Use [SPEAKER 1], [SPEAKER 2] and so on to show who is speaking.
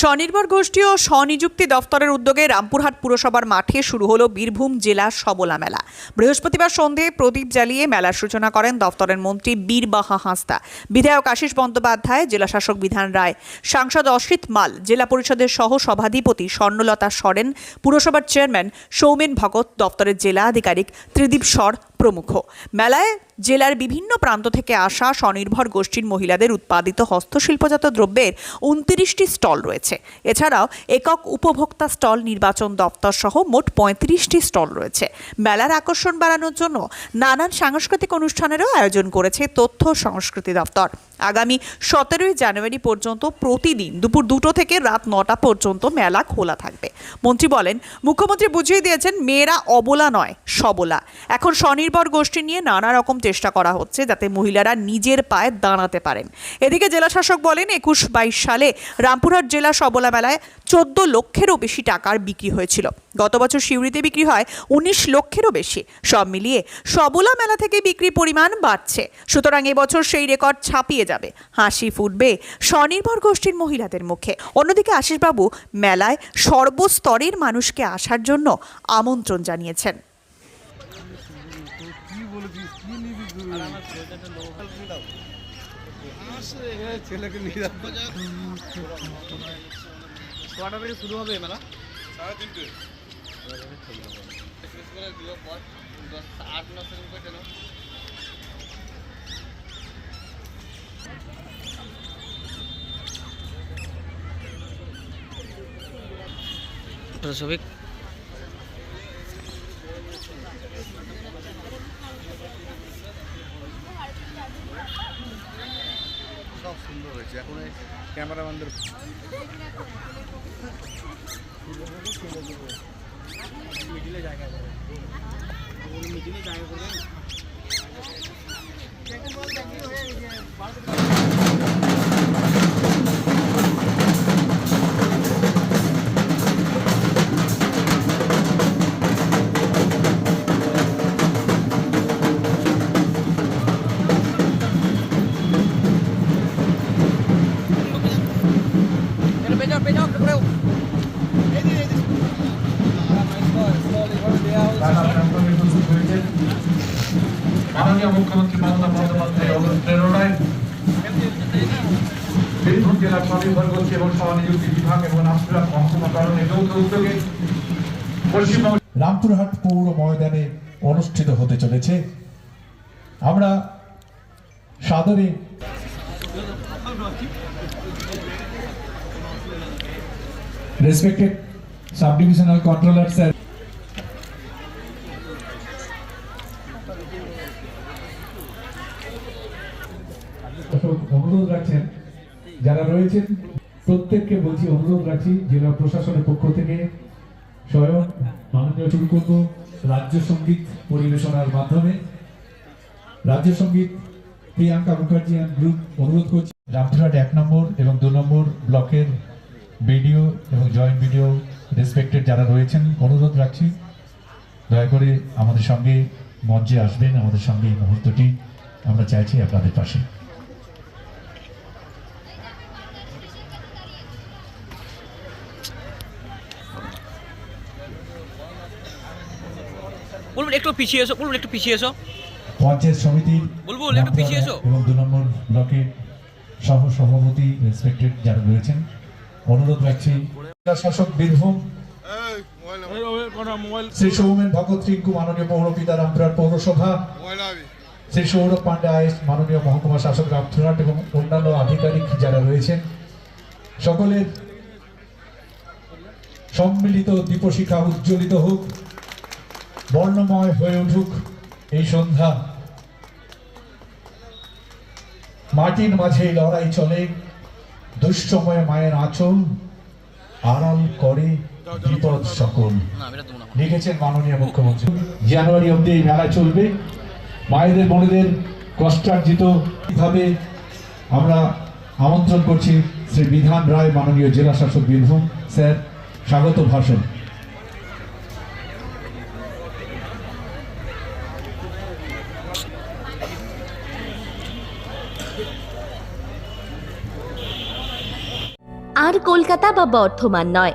[SPEAKER 1] স্বনির্ভর গোষ্ঠী ও স্বনিযুক্তি দফতরের উদ্যোগে রামপুরহাট পুরসভার মাঠে শুরু হলো বীরভূম জেলা সবলা মেলা। বৃহস্পতিবার সন্ধে প্রদীপ জ্বালিয়ে মেলার সূচনা করেন দফতরের মন্ত্রী বীরবাহা হাঁসদা। বিধায়ক আশিস বন্দ্যোপাধ্যায় জেলাশাসক বিধান রায়, সাংসদ অসিত মাল, জেলা পরিষদের সহ সভাধিপতি স্বর্ণলতা সরেন, পুরসভার চেয়ারম্যান সৌমেন ভগত, দফতরের জেলা আধিকারিক ত্রিদীপ সর প্রমুখ। মেলায় জেলার বিভিন্ন প্রান্ত থেকে আসা স্বনির্ভর গোষ্ঠীর মহিলাদের উৎপাদিত হস্তশিল্পজাত দ্রব্যের উনত্রিশটি স্টল রয়েছে। এছাড়াও একক উপভোক্তা স্টল নির্বাচন দপ্তর সহ মোট পঁয়ত্রিশটি স্টল রয়েছে। মেলার আকর্ষণ বাড়ানোর জন্য নানান সাংস্কৃতিক অনুষ্ঠানেরও আয়োজন করেছে তথ্য সংস্কৃতি দপ্তর। আগামী সতেরোই জানুয়ারি পর্যন্ত প্রতিদিন দুপুর দুটো থেকে রাত নটা পর্যন্ত মেলা খোলা থাকবে। মন্ত্রী বলেন, মুখ্যমন্ত্রী বুঝিয়ে দিয়েছেন, মেয়েরা অবলা নয়, সবলা। এখন স্বনির্ভর গোষ্ঠী নিয়ে নানা রকম চেষ্টা করা হচ্ছে যাতে মহিলারা নিজের পায়ে দাঁড়াতে পারেন। এদিকে জেলা শাসক বলেন, একুশ বাইশ সালে রামপুরহাট জেলা সবলা মেলায় চোদ্দ লক্ষেরও বেশি টাকার বিক্রি হয়েছিল। গত বছর সিউড়িতে বিক্রি হয় উনিশ লক্ষেরও বেশি। সব মিলিয়ে সবলা মেলা থেকে বিক্রির পরিমাণ বাড়ছে। সুতরাং এবছর সেই রেকর্ড ছাপিয়ে যাবে। হাসি ফুটবে স্বনির্ভর গোষ্ঠীর মহিলাদের মুখে। অন্যদিকে আশিসবাবু মেলায় সর্বস্তরের মানুষকে আসার জন্য আমন্ত্রণ জানিয়েছেন।
[SPEAKER 2] ছেলেকে নিয়ে যাব
[SPEAKER 3] কটা শুরু হবে মেলা?
[SPEAKER 2] সাড়ে তিনটে।
[SPEAKER 3] সবিক
[SPEAKER 2] সব সুন্দর হয়েছে। এখন ক্যামেরাম্যানদের
[SPEAKER 3] মিডিলে জায়গা করে মিডিলে জায়গা করে পেছাও পেছাও পেছাও
[SPEAKER 4] মাননীয় মুখ্যমন্ত্রী মমতা বন্দ্যোপাধ্যায় বীরভূম জেলা স্বনির্ভর গোষ্ঠী এবং সহনিযুক্তি বিভাগ এবং রামপুরহাট মহকুমাকরণের যৌথ উদ্যোগে পশ্চিমবঙ্গ রামপুরহাট পৌর ময়দানে অনুষ্ঠিত হতে চলেছে। আমরা সাদরে respected sub divisional controller, sir অনুরোধ রাখছেন, যারা রয়েছেন, প্রত্যেককে বলছি অনুরোধ রাখছি, জেলা প্রশাসনের পক্ষ থেকে স্বয়ং মাননীয় শুরু রাজ্য সংগীত পরিবেশনার মাধ্যমে। রাজ্য সংগীত, প্রিয়াঙ্কা মুখার্জি গ্রুপ অনুরোধ করছি। রামপুরহাট এক নম্বর এবং দু নম্বর ব্লকের বিডিও এবং জয়েন্ট বিডিও রেসপেক্টেড যারা রয়েছেন, অনুরোধ রাখছি। দয়া করে আমাদের সঙ্গে মঞ্চে আসবেন আমাদের সঙ্গে এই মুহূর্তটি। আমরা চাইছি আপনাদের পাশে।
[SPEAKER 3] বলুন একটু পিছিয়ে এসো বলুন একটু পিছিয়ে এসো।
[SPEAKER 4] পঞ্চায়েত সমিতি
[SPEAKER 3] বুলবুল, একটু পিছিয়ে এসো।
[SPEAKER 4] এবং দু নম্বর ব্লকের সহ সভাপতি রেসপেক্টেড যারা রয়েছেন অনুরোধ রাখছি। শাসক বীরভূম শ্রী সৌমেন ভগত রিঙ্কু মাননীয় রামপুরহাট পৌরসভা শ্রী সৌরভ পান্ডে মাননীয় মহকুমা শাসক রামপুরহাট এবং অন্যান্য আধিকারিক যারা রয়েছেন সকলের সম্মিলিত দীপশিখা উজ্জ্বলিত হোক বর্ণময় হয়ে উঠুক এই সন্ধ্যা। মাটির মাঝে লড়াই চলে দুঃসময়ে মায়ের আঁচল আড়াল করে বিপদ সকল লিখেছেন মাননীয় মুখ্যমন্ত্রী। জানুয়ারি অবধি এই মেলা চলবে। মায়েদের বোনেদের কষ্টার্জিত ভাবে আমরা আমন্ত্রণ করছি শ্রী বিধান রায় মাননীয় জেলা শাসক বীরভূম স্যার স্বাগত ভাষণ।
[SPEAKER 5] আর কলকাতা বা বর্ধমান নয়।